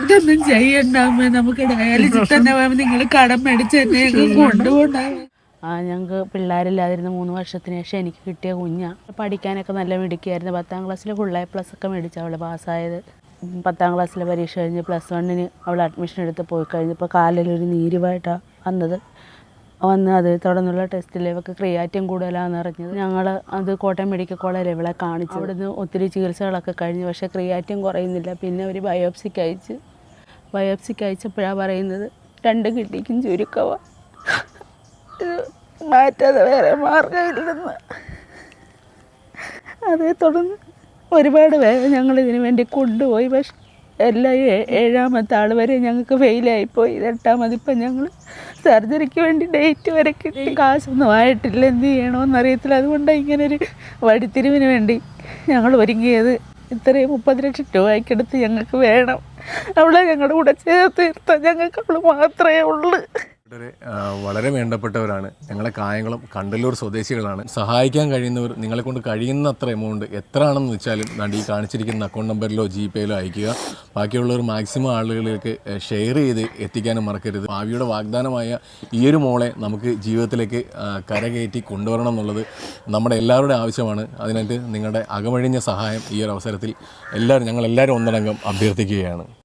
ഇതൊന്നും ചെയ്യണ്ടാവുമ്പോ നമുക്ക് ഡയാലിസിസ് തന്നെ നിങ്ങൾ കടം മേടിച്ച് തന്നെ കൊണ്ടുപോണ്ടാമ ആ ഞങ്ങൾക്ക് പിള്ളേരില്ലാതിരുന്ന മൂന്ന് വർഷത്തിന് ശേഷം എനിക്ക് കിട്ടിയ കുഞ്ഞാണ് പഠിക്കാനൊക്കെ നല്ല മിടുക്കിയായിരുന്നു. പത്താം ക്ലാസ്സിൽ ഫുൾ എ പ്ലസ് ഒക്കെ മേടിച്ചു അവൾ പാസ്സായത്. പത്താം ക്ലാസ്സിലെ പരീക്ഷ കഴിഞ്ഞ് പ്ലസ് വണ്ണിന് അവൾ അഡ്മിഷൻ എടുത്ത് പോയി കഴിഞ്ഞപ്പോൾ കാലിലൊരു നീരുമായിട്ടാണ് വന്നത്. വന്ന് അത് തുടർന്നുള്ള ടെസ്റ്റിൽ ഇവർക്ക് ക്രിയാറ്റിൻ കൂടുതലാണെന്ന് അറിഞ്ഞത്. ഞങ്ങൾ അത് കോട്ടയം മെഡിക്കൽ കോളേജിൽ ഇവളെ കാണിച്ചു അവിടുന്ന് ഒത്തിരി ചികിത്സകളൊക്കെ കഴിഞ്ഞു. പക്ഷേ ക്രിയാറ്റിൻ കുറയുന്നില്ല. പിന്നെ ഒരു ബയോപ്സിക്ക് അയച്ച്. ബയോപ്സിക്ക് അയച്ചപ്പോഴാണ് പറയുന്നത് രണ്ട് കിഡ്നിക്കും ചുരുക്കമാണ് മാറ്റാതെ വേറെ മാർഗമില്ലെന്ന്. അതേ തുടർന്ന് ഒരുപാട് പേരെ ഞങ്ങൾ ഇതിനു വേണ്ടി കൊണ്ടുപോയി. പക്ഷെ എല്ലാം ഏഴാമത്തെ ആൾ വരെ ഞങ്ങൾക്ക് ഫെയിലായിപ്പോയി ഇത് എട്ടാമതിപ്പം ഞങ്ങൾ സർജറിക്ക് വേണ്ടി ഡേറ്റ് വരെ കിട്ടി. കാശൊന്നും ആയിട്ടില്ല. എന്ത് ചെയ്യണമെന്ന് അറിയത്തില്ല. അതുകൊണ്ടാണ് ഇങ്ങനൊരു വഴിത്തിരിവിന് വേണ്ടി ഞങ്ങൾ ഒരുങ്ങിയത്. ഇത്രയും മുപ്പത് ലക്ഷം രൂപയ്ക്കെടുത്ത് ഞങ്ങൾക്ക് വേണം. അവളെ ഞങ്ങളുടെ കൂടെ ചേർത്ത് നിർത്താൻ ഞങ്ങൾക്ക് അവൾ മാത്രമേ ഉള്ളൂ. വളരെ വേണ്ടപ്പെട്ടവരാണ്. ഞങ്ങളെ കായംകുളം കണ്ടല്ലൂർ സ്വദേശികളാണ്. സഹായിക്കാൻ കഴിയുന്നവർ നിങ്ങളെ കൊണ്ട് കഴിയുന്ന അത്ര എമൗണ്ട് എത്രയാണെന്ന് വെച്ചാലും ദാണ്ട് ഈ കാണിച്ചിരിക്കുന്ന അക്കൗണ്ട് നമ്പറിലോ ജി പേയിലോ അയക്കുക ബാക്കിയുള്ളവർ മാക്സിമം ആളുകളിലേക്ക് ഷെയർ ചെയ്ത് എത്തിക്കാനും മറക്കരുത്. ഭാവിയുടെ വാഗ്ദാനമായ ഈ ഒരു മോളെ നമുക്ക് ജീവിതത്തിലേക്ക് കരകയറ്റി കൊണ്ടുവരണം എന്നുള്ളത് നമ്മുടെ എല്ലാവരുടെ ആവശ്യമാണ്. അതിനായിട്ട് നിങ്ങളുടെ അകമഴിഞ്ഞ സഹായം ഈ ഒരു അവസരത്തിൽ എല്ലാവരും ഞങ്ങളെല്ലാവരും ഒന്നടങ്കം അഭ്യർത്ഥിക്കുകയാണ്.